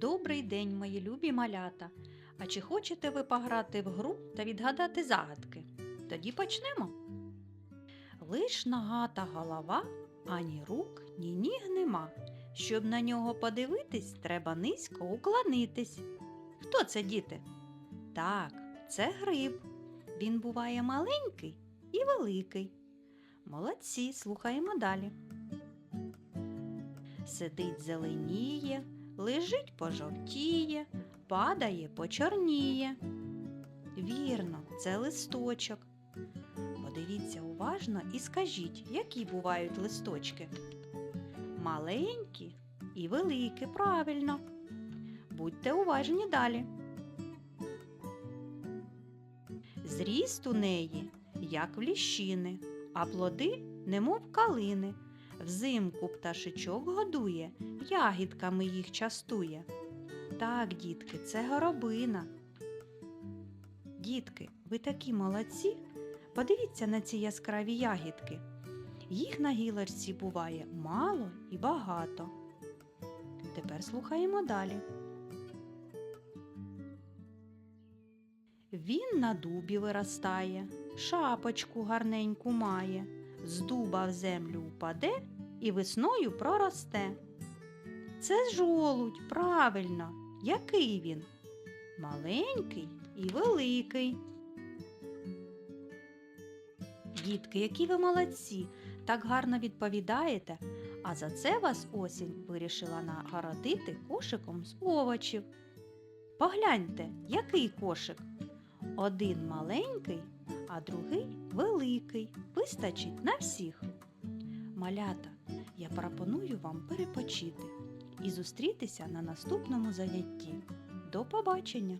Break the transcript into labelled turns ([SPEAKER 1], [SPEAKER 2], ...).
[SPEAKER 1] Добрий день, мої любі малята. А чи хочете ви пограти в гру та відгадати загадки? Тоді почнемо. Лиш нога та голова, ані рук, ні ніг нема. Щоб на нього подивитись, треба низько уклонитись. Хто це, діти? Так, це гриб. Він буває маленький і великий. Молодці, слухаємо далі. Сидить зеленіє, лежить пожовтіє, падає почорніє. Вірно, це листочок. Подивіться уважно і скажіть, які бувають листочки. Маленькі і великі, правильно. Будьте уважні далі. Зріст у неї, як в ліщини, а плоди, немов калини. Взимку пташичок годує, ягідками їх частує. Так, дітки, це горобина. Дітки, ви такі молодці. Подивіться на ці яскраві ягідки. Їх на гілочці буває мало і багато. Тепер слухаємо далі. Він на дубі виростає, шапочку гарненьку має, з дуба в землю упаде і весною проросте. Це жолудь, правильно. Який він? Маленький і великий. Дітки, які ви молодці, так гарно відповідаєте, а за це вас осінь вирішила нагородити кошиком з овочів. Погляньте, який кошик. Один маленький, а другий великий. Вистачить на всіх. Малята, я пропоную вам перепочити і зустрітися на наступному занятті. До побачення!